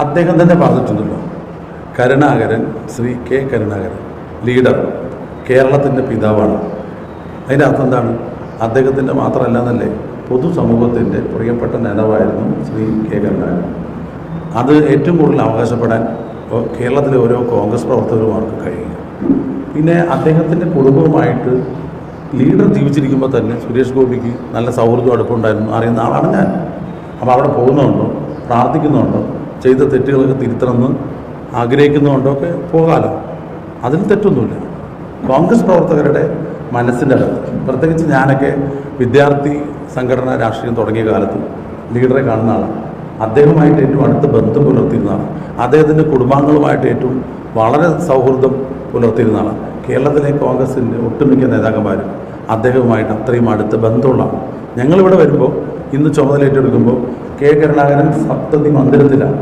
അദ്ദേഹം തന്നെ പറഞ്ഞിട്ടുണ്ടല്ലോ. കരുണാകരൻ ശ്രീ കെ കരുണാകരൻ ലീഡർ കേരളത്തിന്റെ പിതാവാണ്. അതിന്റെ അർത്ഥം എന്താണ്? അദ്ദേഹത്തിന്റെ മാത്രമല്ല എന്നല്ലേ പൊതുസമൂഹത്തിന്റെ പ്രിയപ്പെട്ട നേതാവായിരുന്നു ശ്രീ കെ കരുണാകരൻ. അത് ഏറ്റവും കൂടുതൽ അവകാശപ്പെടാൻ കേരളത്തിലെ ഓരോ കോൺഗ്രസ് പ്രവർത്തകരുമാർക്ക് കഴിയുക. പിന്നെ അദ്ദേഹത്തിന്റെ കുടുംബവുമായിട്ട് ലീഡർ ജീവിച്ചിരിക്കുമ്പോൾ തന്നെ സുരേഷ് ഗോപിക്ക് നല്ല സൗഹൃദം അടുപ്പുണ്ടായിരുന്നു അറിയുന്ന ആളാണ് ഞാൻ. അപ്പോൾ അവിടെ പോകുന്നുണ്ടോ? പ്രാർത്ഥിക്കുന്നുണ്ടോ? ചെയ്ത തെറ്റുകളൊക്കെ തിരുത്തണമെന്ന് ആഗ്രഹിക്കുന്നതുകൊണ്ടൊക്കെ പോകാലോ. അതിൽ തെറ്റൊന്നുമില്ല. കോൺഗ്രസ് പ്രവർത്തകരുടെ മനസ്സിന്റെ അകത്ത് പ്രത്യേകിച്ച് ഞാനൊക്കെ വിദ്യാർത്ഥി സംഘടന രാഷ്ട്രീയം തുടങ്ങിയ കാലത്ത് ലീഡറെ കാണുന്ന ആളാണ്. അദ്ദേഹവുമായിട്ട് ഏറ്റവും അടുത്ത ബന്ധം പുലർത്തിയിരുന്നതാണ് അദ്ദേഹത്തിന്റെ കുടുംബാംഗങ്ങളുമായിട്ട് ഏറ്റവും വളരെ സൗഹൃദം പുലർത്തിയിരുന്നതാണ് കേരളത്തിലെ കോൺഗ്രസിന്റെ ഒട്ടുമിക്ക നേതാക്കന്മാരും അദ്ദേഹവുമായിട്ട് അത്രയും അടുത്ത ബന്ധമുള്ളതാണ്. ഞങ്ങളിവിടെ വരുമ്പോൾ ഇന്ന് ചുമതല ഏറ്റെടുക്കുമ്പോൾ കെ കരുണാകരൻ സപ്തതി മന്ദിരത്തിലാണ്.